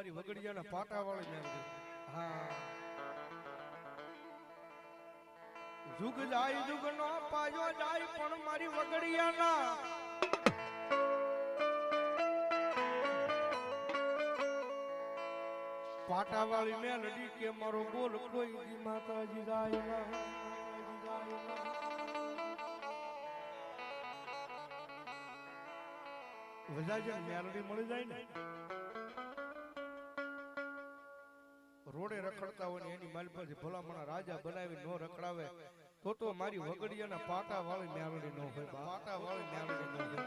મારી વગડિયાના પાટા. વાળી મેલડી હા જુગ જાય જુગ નો પાયો જાય પણ મારી વગડિયાના. પાટા વાળી મેલડી કે મારો બોલ કોઈ દી માતાજી જાય ના. માતાજી વજાજન મેલડી મળી જાય ને રોડે રખડતા હોય ને એની માલપાથી ભલામણા રાજા બનાવી નો રખડાવે, તો તો મારી વગડિયાના પાટા વાળી મેલડી નો હોય પાટા વાળી મેલડી નો હોય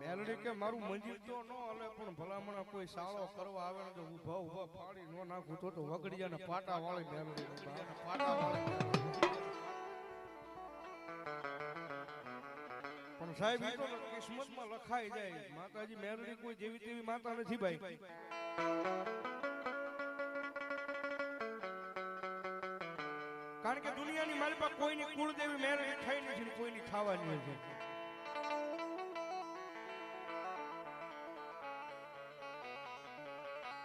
મેલડી કે મારું મંજીર તો નો હલે, પણ ભલામણા કોઈ સાળો કરવા આવે તો ઊભા ઊભા ફાડી નો નાખું, તો તો વગડિયાના પાટા વાળી મેલડી પાટા વાળી પણ સાહેબ એ તો કિસ્મતમાં લખાઈ જાય. માતાજી મેલડી કોઈ જેવી તેવી માતા નથી ભાઈ. કારણ કે દુનિયાની મારી પાસે કોઈની કુળદેવી મેલડી થઈ નથી કોઈની ખાવાની છે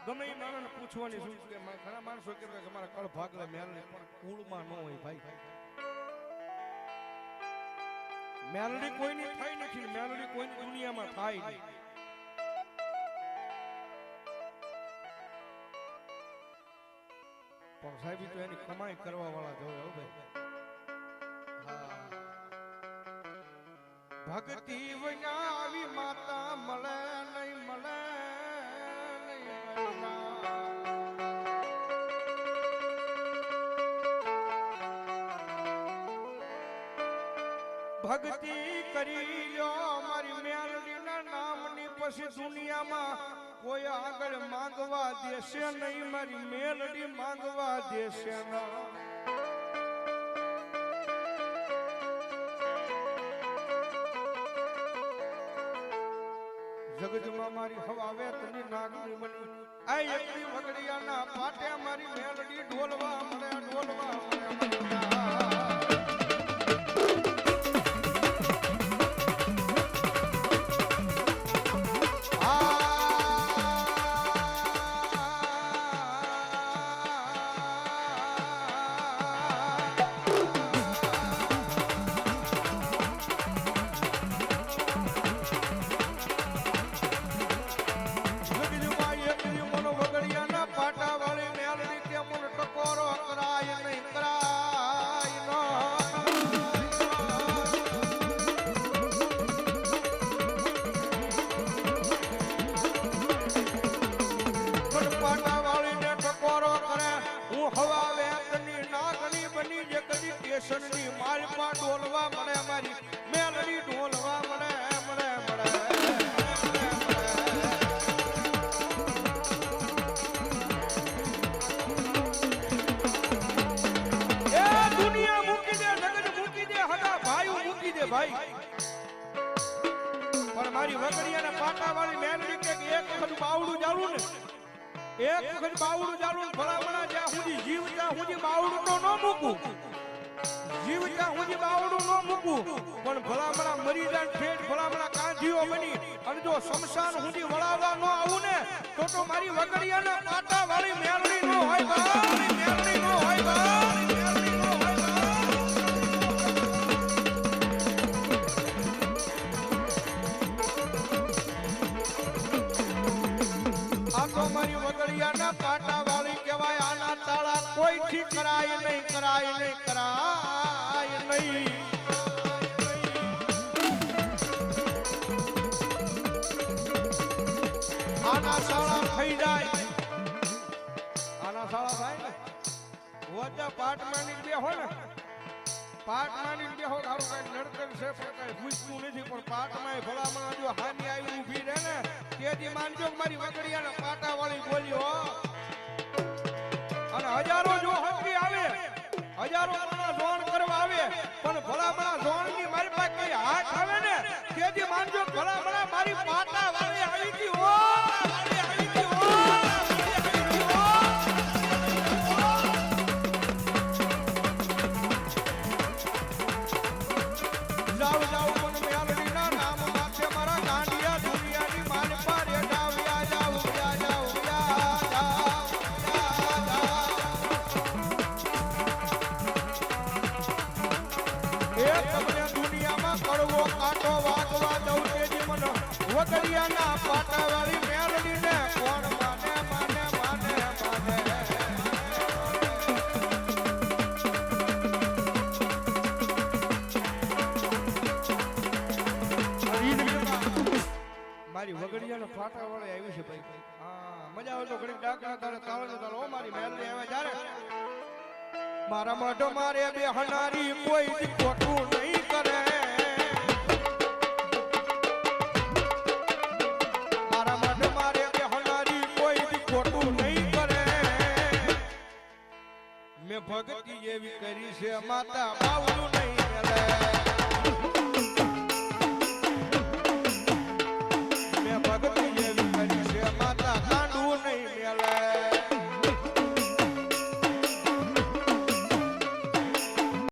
ગમે એ માણસને પૂછવાની શું કે ઘણા માણસો કે અમારા કળ ભાગલા મેલડી પણ કુળમાં ન હોય ભાઈ. મેલડી કોઈની થઈ નથી મેલડી કોઈની દુનિયામાં થાય નહીં. પણ સાહેબ ઈ તો એની કમાઈ કરવા વાળા જોવે હો ભાઈ હા. ભક્તિ વિના આવી માતા મળે નહીં મળે નહીં મળના. ભક્તિ કરી લ્યો મારી મેલડીના નામની પછી દુનિયામાં કોઈ આગળ માંગવા દેશે નહીં, મારી મેલડી માંગવા દેશે ના. જગતમાં મારી હવા વેતની નાગની બની આ એકલી વગડિયાના પાટે મારી મેલડી ઢોલવા મળે ઢોલવા મળે. હું હવા વેતની નાગણી બની જે કદી સ્ટેશનની માલમાં ડોલવા મળે મારી મેલડી ડોલવા મળે મળે મળે ભાઈ પણ મારી અને પાટા વાળી મેલડી કે એક વખત બાવડું જાવું ને? એક વખત બાવડું ચાલુ ભલામણા જ્યાં સુધી જીવ, ત્યાં સુધી બાવડું તો ન મૂકું. જીવ, ત્યાં સુધી બાવડું ન મૂકું. પણ ભલામણા મરી જાય ઠેઠ ભલામણા કાંધીઓ બની. અને જો શમશાન સુધી વળાવવા ન આવું ને, તો તો મારી વગડિયાના પાટા વાળી મેલડી નો હોય બા. મેલડી નો હોય બા મેલડી નો હોય બા આ તો મારી વગડિયાના પાટા વાળી કહેવાય, આના તાળા કોઈથી કરાય નહીં કરાય નહીં કરાય નહીં. આના સાળા થઈ જાય. આના સાળા થાય ને? વચ્ચે પાટ બે હોય ને? પાટ માંડી બે કઈ નડતર છે, પણ પાટમાં ભલામણ જો હાની આવી ઊભી રહે ને, તેથી માનજો મારી વગડિયાના પાટા વાળી બોલી અને હજારો જો હકી આવે, હજારો માણસ જોણ કરવા આવે, પણ ભલામણા જોણની મારી પાસે કઈ હાથ આવે ને, તેથી માનજો ભલામણા મારી પાટા વાળી આવી ગઈ હો. મારી કાંટો વાગવા દઉં તેજી મનો. છે ભાઈ. હા મજા આવે તો ઘણી ડાકડા તારે તાળો. તાળો મારી મેલડી આવે જ્યારે મારા મોઢો મારે બે હનારી કોઈ ખોટું નહીં. ભક્તિ એવી કરી છે માતા બાવલું નહીં